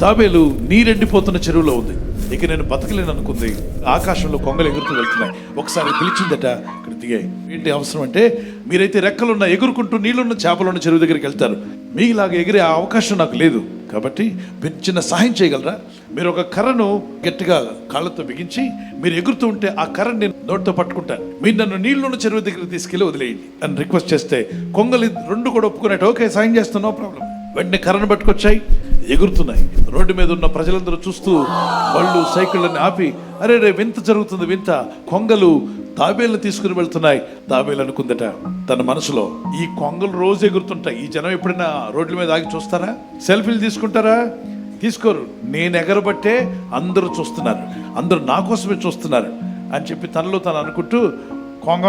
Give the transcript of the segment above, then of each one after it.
తాబేలు నీరెండిపోతున్న చెరువులో ఉంది. ఇక నేను బతకలేను అనుకుంది ఆకాశంలో కొంగలు ఎగురుతూ వెళ్తున్నాయి. ఒకసారి పిలిచిందట ఇక్కడ దిగాయి. ఏంటి అవసరం అంటే మీరైతే రెక్కలున్న ఎగురుకుంటూ నీళ్ళున్న చేపలున్న చెరువు దగ్గరికి వెళ్తారు. మీలాగా ఎగిరే ఆ అవకాశం నాకు లేదు. కాబట్టి మీరు చిన్న సహాయం చేయగలరా? మీరు ఒక కర్రను గట్టిగా కాళ్ళతో బిగించి మీరు ఎగురుతూ ఉంటే ఆ కర్రను నేను నోటితో పట్టుకుంటాను. మీరు నన్ను నీళ్ళున్న చెరువు దగ్గరికి తీసుకెళ్ళి వదిలేయండి. అని రిక్వెస్ట్ చేస్తే కొంగలు రెండు కూడా ఒప్పుకున్నట్టు ఓకే సాయం చేస్తాను నో ప్రాబ్లం. వెంటనే కర్రను పట్టుకొచ్చాయి ఎగురుతున్నాయి. రోడ్డు మీద ఉన్న ప్రజలందరూ చూస్తూ బళ్ళు సైకిళ్ళని ఆపి అరే రే వింత జరుగుతుంది వింత. కొంగలు తాబేళ్ళు తీసుకుని వెళ్తున్నాయి. తాబేలు అనుకుందట. తన మనసులో ఈ కొంగలు రోజు ఎగురుతుంటాయి. ఈ జనం ఎప్పుడైనా రోడ్ల మీద ఆగి చూస్తారా? సెల్ఫీలు తీసుకుంటారా? తీసుకోరు. నేను ఎగరబట్టే అందరూ చూస్తున్నారు. అందరూ నా కోసమే చూస్తున్నారు. అని చెప్పి తనలో తను అనుకుంటూ కొంగ.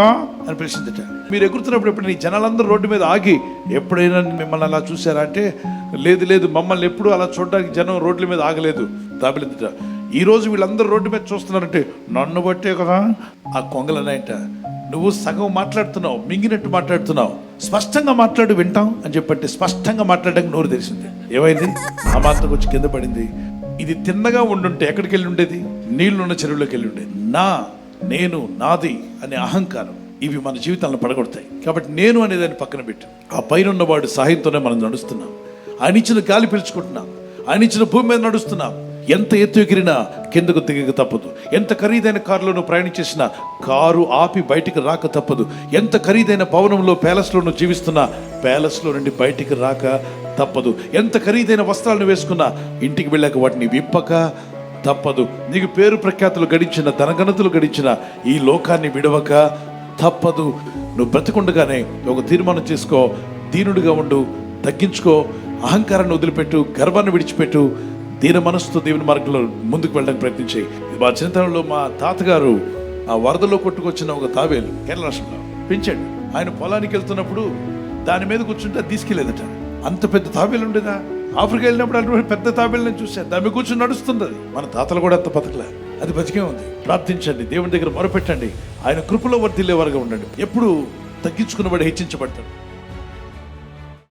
అని పిలిచిందట. మీరు ఎగురుతున్నప్పుడు ఎప్పుడు నీ జనాలందరూ రోడ్డు మీద ఆగి ఎప్పుడైనా మిమ్మల్ని అలా చూసారా అంటే లేదు లేదు మమ్మల్ని ఎప్పుడు అలా చూడడానికి జనం రోడ్ల మీద ఆగలేదు దాబిలిందట. ఈరోజు వీళ్ళందరూ రోడ్డు మీద చూస్తున్నారంటే నన్ను బట్టే కదా? ఆ కొంగలనాయట నువ్వు సగం మాట్లాడుతున్నావు మింగినట్టు మాట్లాడుతున్నావు స్పష్టంగా మాట్లాడు వింటాం అని చెప్పంటే స్పష్టంగా మాట్లాడడానికి నోరు తెలిసింది ఏమైంది? ఆ మాత్రం వచ్చి కింద పడింది. ఇది తిన్నగా ఉండుంటే ఎక్కడికి వెళ్ళి ఉండేది? నీళ్ళున్న చెరువులోకి వెళ్ళి ఉండేది. నా నేను నాది అనే అహంకారం ఇవి మన జీవితాలను పడగొడతాయి. కాబట్టి నేను అనే దాన్ని పక్కన పెట్టు. ఆ పైన ఉన్నవాడు సహాయంతోనే మనం నడుస్తున్నాం. ఆయన ఇచ్చిన గాలి పీల్చుకుంటున్నాం. ఆయన ఇచ్చిన భూమి మీద నడుస్తున్నాం. ఎంత ఎత్తు ఎగిరినా కిందకు దిగక తప్పదు. ఎంత ఖరీదైన కారులోనూ ప్రయాణం ప్రయాణించేసినా కారు ఆపి బయటికి రాక తప్పదు. ఎంత ఖరీదైన భవనంలో ప్యాలెస్లోనూ జీవిస్తున్నా ప్యాలెస్లో నుండి బయటికి రాక తప్పదు. ఎంత ఖరీదైన వస్త్రాలను వేసుకున్నా ఇంటికి వెళ్ళాక వాటిని విప్పక తప్పదు. నీకు పేరు ప్రఖ్యాతులు గడించిన ధనగణతులు గడించిన ఈ లోకాన్ని విడవక తప్పదు. నువ్వు బ్రతికుండగానే ఒక తీర్మానం చేసుకో దీనుడిగా ఉండు తగ్గించుకో అహంకారాన్ని వదిలిపెట్టు గర్వాన్ని విడిచిపెట్టు దీన మనసుతో దేవుని మార్గంలో ముందుకు వెళ్ళడానికి ప్రయత్నించాయి. మా చిన్నతనంలో మా తాతగారు ఆ వరదలో కొట్టుకొచ్చిన ఒక తాబేలు కేరళ రాష్ట్రంలో. పెంచాడు. ఆయన పొలానికి వెళ్తున్నప్పుడు దాని మీద కూర్చుంటే తీసుకెళ్ళేదట. అంత పెద్ద తాబేలు ఉండేదా? ఆఫ్రికా వెళ్ళినప్పుడు అటువంటి పెద్ద తాబేళ్ళని చూశాను. దాని కూర్చొని నడుస్తుంది. మన తాతలు కూడా అంత బతకలే. అది బతికే ఉంది. ప్రార్థించండి. దేవుని దగ్గర మొరపెట్టండి. ఆయన కృపలో వర్తిల్లేవారుగా ఉండండి. ఎప్పుడు తగ్గించుకున్నవాడు హెచ్చించబడతాడు.